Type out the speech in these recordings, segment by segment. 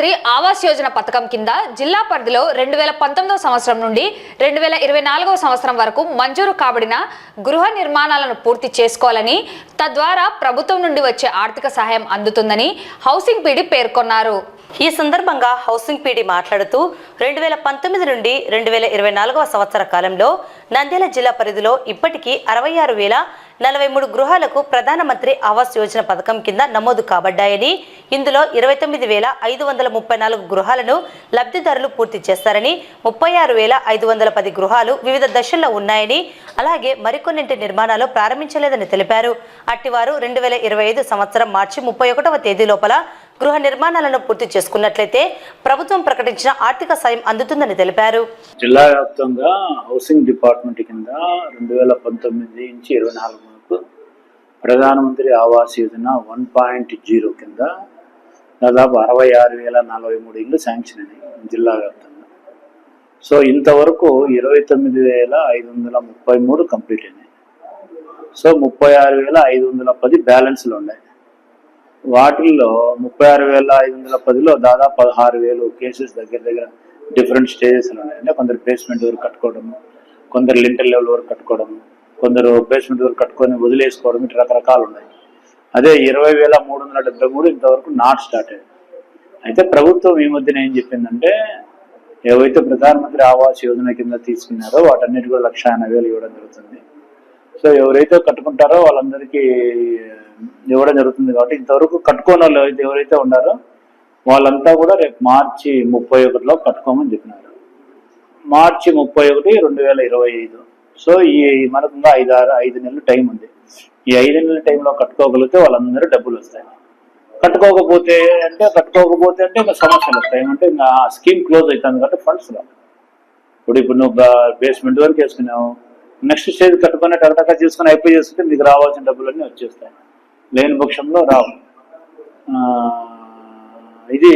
ప్రధానమంత్రి ఆవాస్ యోజన పథకం కింద జిల్లా పరిధిలో రెండు వేల పంతొమ్మిదవ సంవత్సరం నుండి రెండు వేల ఇరవై నాలుగవ సంవత్సరం వరకు మంజూరు కాబడిన గృహ నిర్మాణాలను పూర్తి చేసుకోవాలని తద్వారా ప్రభుత్వం నుండి వచ్చే ఆర్థిక సహాయం అందుతుందని హౌసింగ్ పీడి పేర్కొన్నారు. ఈ సందర్భంగా హౌసింగ్ పీడీ మాట్లాడుతూ రెండు వేల పంతొమ్మిది నుండి రెండు వేల ఇరవై నాలుగవ సంవత్సర కాలంలో నంద్యాల జిల్లా పరిధిలో ఇప్పటికీ అరవై ఆరు వేల నలభై మూడు గృహాలకు ప్రధానమంత్రి ఆవాస్ యోజన పథకం కింద నమోదు కాబడ్డాయని. ఇందులో ఇరవై తొమ్మిది వేల ఐదు వందల ముప్పై నాలుగు గృహాలను లబ్ధిదారులు పూర్తి చేస్తారని ముప్పై ఆరు వేల ఐదు వందల పది గృహాలు వివిధ దశల్లో ఉన్నాయని అలాగే మరికొన్నింటి నిర్మాణాలు ప్రారంభించలేదని తెలిపారు. అట్టివారు రెండు వేల ఇరవై ఐదు సంవత్సరం మార్చి ముప్పై ఒకటవ తేదీ లోపల గృహ నిర్మాణాలను పూర్తి చేసుకున్నట్లయితే ప్రభుత్వం ప్రకటించిన ఆర్థిక సాయం అందుతుందని తెలిపారు. జిల్లా వ్యాప్తంగా హౌసింగ్ డిపార్ట్మెంట్ కింద రెండు వేల పంతొమ్మిది నుంచి ఇరవై నాలుగు వరకు ప్రధానమంత్రి Awas Yojana one point zero కింద దాదాపు అరవై ఆరు వేల నలభై మూడు ఇళ్ళు శాంక్షన్ అయినాయి జిల్లా వ్యాప్తంగా. సో ఇంతవరకు ఇరవై తొమ్మిది వేల ఐదు వందల ముప్పై మూడు కంప్లీట్ అయినాయి సో ముప్పై ఆరు వేల ఐదు వందల పది బ్యాలెన్స్లు ఉన్నాయి వాటిల్లో ముప్పై ఆరు వేల ఐదు వందల పదిలో దాదాపు పదహారు వేలు కేసెస్ దగ్గర దగ్గర డిఫరెంట్ స్టేజెస్లో ఉన్నాయి. అంటే కొందరు బేస్మెంట్ వరకు కట్టుకోవడం కొందరు లింటర్ లెవెల్ వరకు కట్టుకోవడం కొందరు బేస్మెంట్ వరకు కట్టుకొని వదిలేసుకోవడం ఇటు రకరకాలు ఉన్నాయి. అదే ఇరవై వేల మూడు వందల డెబ్బై మూడు ఇంతవరకు నాట్ స్టార్ట్ అయ్యింది అయితే ప్రభుత్వం ఈ మధ్యన ఏం చెప్పిందంటే ఏవైతే ప్రధానమంత్రి ఆవాస్ యోజన కింద తీసుకున్నారో వాటన్నిటి కూడా లక్ష ఎనభై వేలు ఇవ్వడం జరుగుతుంది. సో ఎవరైతే కట్టుకుంటారో వాళ్ళందరికీ ఇవ్వడం జరుగుతుంది కాబట్టి ఇంతవరకు కట్టుకోని వాళ్ళు అయితే ఎవరైతే ఉన్నారో వాళ్ళంతా కూడా రేపు మార్చి ముప్పై ఒకటిలో కట్టుకోమని చెప్పినారు. మార్చి ముప్పై ఒకటి రెండు వేల ఇరవై ఐదు. సో ఈ మనకు ఇంకా ఐదు ఆరు ఐదు నెలలు టైం ఉంది. ఈ ఐదు నెలల టైంలో కట్టుకోగలిగితే వాళ్ళందరూ డబ్బులు వస్తాయి. కట్టుకోకపోతే అంటే కట్టుకోకపోతే అంటే ఇంకా సమస్యలు వస్తాయి. అంటే ఇంకా ఆ స్కీమ్ క్లోజ్ అవుతుంది కాబట్టి ఫండ్స్ రావు. ఇప్పుడు ఇప్పుడు నువ్వు బేస్మెంట్ వరకు వేసుకున్నావు. నెక్స్ట్ స్టేజ్ కట్టుకుని టకటకా చేసుకుని అయిపోయి చేసుకుంటే మీకు రావాల్సిన డబ్బులన్నీ వచ్చేస్తాయి. లేని పక్షంలో రావు. ఇది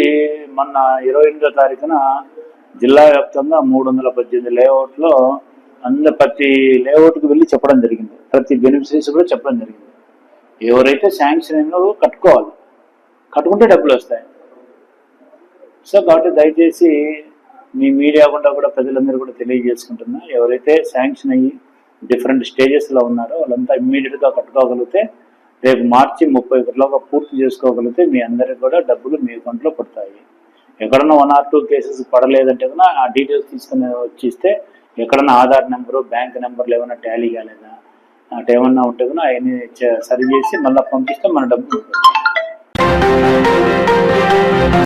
మొన్న ఇరవై ఎనిమిదో తారీఖున జిల్లా వ్యాప్తంగా మూడు వందల పద్దెనిమిది లేఅవుట్లో అందరు ప్రతి లేఅవుట్కి వెళ్ళి చెప్పడం జరిగింది. ప్రతి బెనిఫిషరీస్ కూడా చెప్పడం జరిగింది. ఎవరైతే శాంక్షన్ అయినో కట్టుకోవాలి. కట్టుకుంటే డబ్బులు వస్తాయి. సో కాబట్టి దయచేసి మీ మీడియా గుండా కూడా ప్రజలందరూ కూడా తెలియజేసుకుంటున్నా ఎవరైతే శాంక్షన్ అయ్యి డిఫరెంట్ స్టేజెస్లో ఉన్నారో వాళ్ళంతా ఇమ్మీడియట్గా కట్టుకోగలిగితే రేపు మార్చి ముప్పై ఒకటిలోగా పూర్తి చేసుకోగలిగితే మీ అందరికి కూడా డబ్బులు మీ అకౌంట్లో పడతాయి. ఎక్కడన్నా వన్ ఆర్ టూ కేసెస్ పడలేదంటే కూడా ఆ డీటెయిల్స్ తీసుకుని వచ్చిస్తే ఎక్కడన్నా ఆధార్ నెంబరు బ్యాంక్ నెంబర్లు ఏమైనా టాలీ కాలేదా? అటు ఏమన్నా ఉంటే కూడా అవన్నీ సరి చేసి మళ్ళీ పంపిస్తే మన డబ్బులు ఉంటుంది